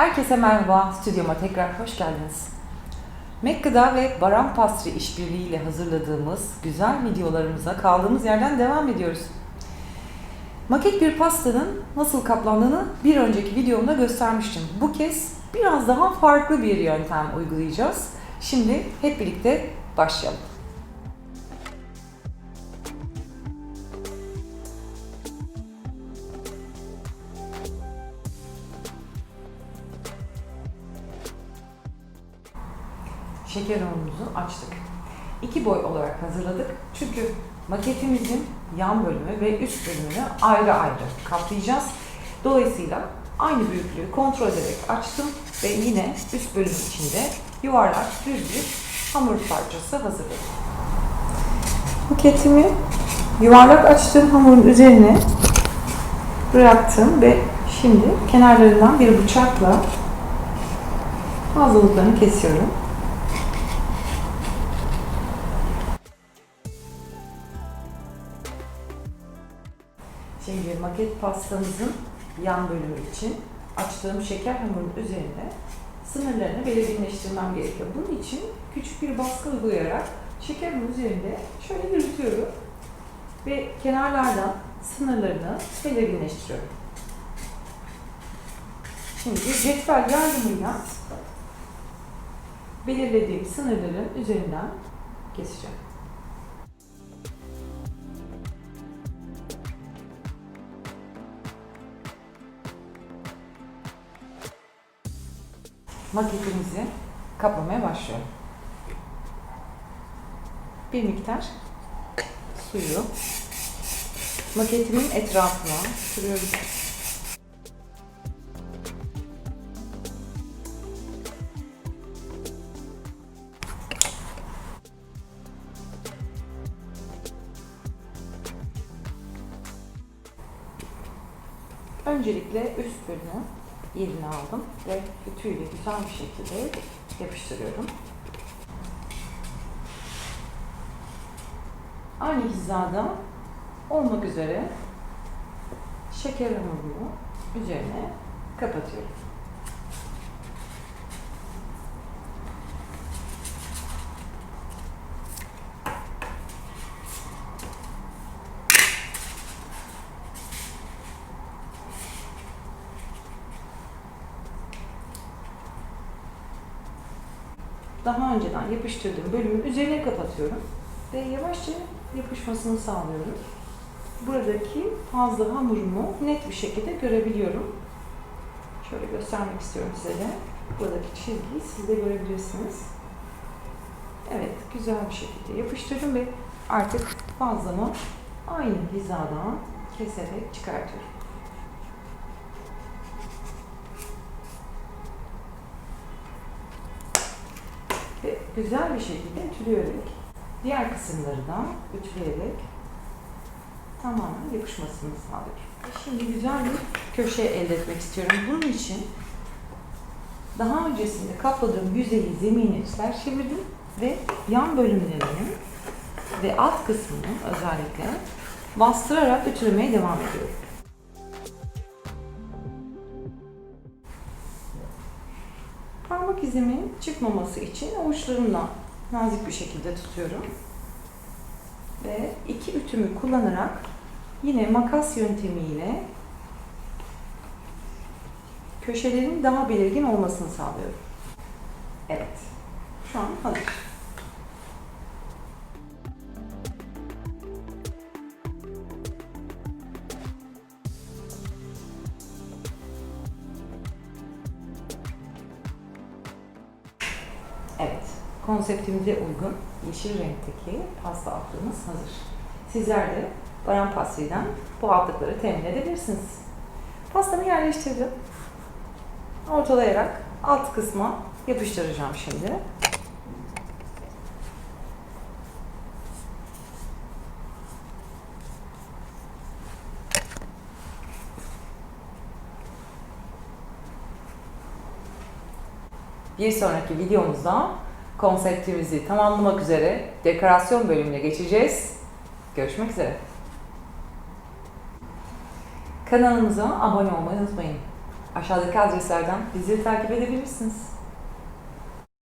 Herkese merhaba, stüdyoma tekrar hoş geldiniz. Mekkıda ve Baran Pastri işbirliğiyle hazırladığımız güzel videolarımıza kaldığımız yerden devam ediyoruz. Maket bir pastanın nasıl kaplandığını bir önceki videomda göstermiştim. Bu kez biraz daha farklı bir yöntem uygulayacağız. Şimdi hep birlikte başlayalım. Şeker hamurumuzu açtık. İki boy olarak hazırladık. Çünkü maketimizin yan bölümü ve üst bölümünü ayrı ayrı kaplayacağız. Dolayısıyla aynı büyüklüğü kontrol ederek açtım ve yine üst bölüm içinde yuvarlak düz bir hamur parçası hazırladım. Maketimi yuvarlak açtığım hamurun üzerine bıraktım ve şimdi kenarlarından bir bıçakla fazlalıklarını kesiyorum. Şimdi maket pastamızın yan bölümü için açtığım şeker hamurunun üzerine sınırlarını belirginleştirmem gerekiyor. Bunun için küçük bir baskı uygulayarak şeker hamurun üzerinde şöyle yürütüyorum ve kenarlardan sınırlarını belirginleştiriyorum. Şimdi cetvel yardımıyla belirlediğim sınırların üzerinden keseceğim. Maketimizi kaplamaya başlıyorum. Bir miktar suyu maketimin etrafına sürüyorum. Öncelikle üst bölümü yerini aldım ve ütüyle güzel bir şekilde yapıştırıyorum. Aynı hizada olmak üzere şeker hamurumu üzerine kapatıyorum. Daha önceden yapıştırdığım bölümün üzerine kapatıyorum ve yavaşça yapışmasını sağlıyorum. Buradaki fazla hamurumu net bir şekilde görebiliyorum. Şöyle göstermek istiyorum size de. Buradaki çizgiyi siz de görebilirsiniz. Evet, güzel bir şekilde yapıştırdım ve artık fazlamı aynı hizadan keserek çıkartıyorum. ve güzel bir şekilde ütüleyerek diğer kısımları da ütüleyerek tamamen yapışmasını sağlıyorum. Şimdi güzel bir köşe elde etmek istiyorum. Bunun için daha öncesinde kapladığım yüzeyi zemini ters çevirdim ve yan bölümlerini ve alt kısmını özellikle bastırarak ütülemeye devam ediyorum. Parmak izimin çıkmaması için avuçlarımla nazik bir şekilde tutuyorum. Ve iki ütümü kullanarak yine makas yöntemiyle köşelerin daha belirgin olmasını sağlıyorum. Evet. Şu an hazır. Konseptimize uygun yeşil renkteki pasta altlığımız hazır. Sizler de Baran Pastri'den bu altlıkları temin edebilirsiniz. Pastamı yerleştirdim. Ortalayarak alt kısma yapıştıracağım şimdi. Bir sonraki videomuzda konseptimizi tamamlamak üzere dekorasyon bölümüne geçeceğiz. Görüşmek üzere. Kanalımıza abone olmayı unutmayın. Aşağıdaki adreslerden bizleri takip edebilirsiniz.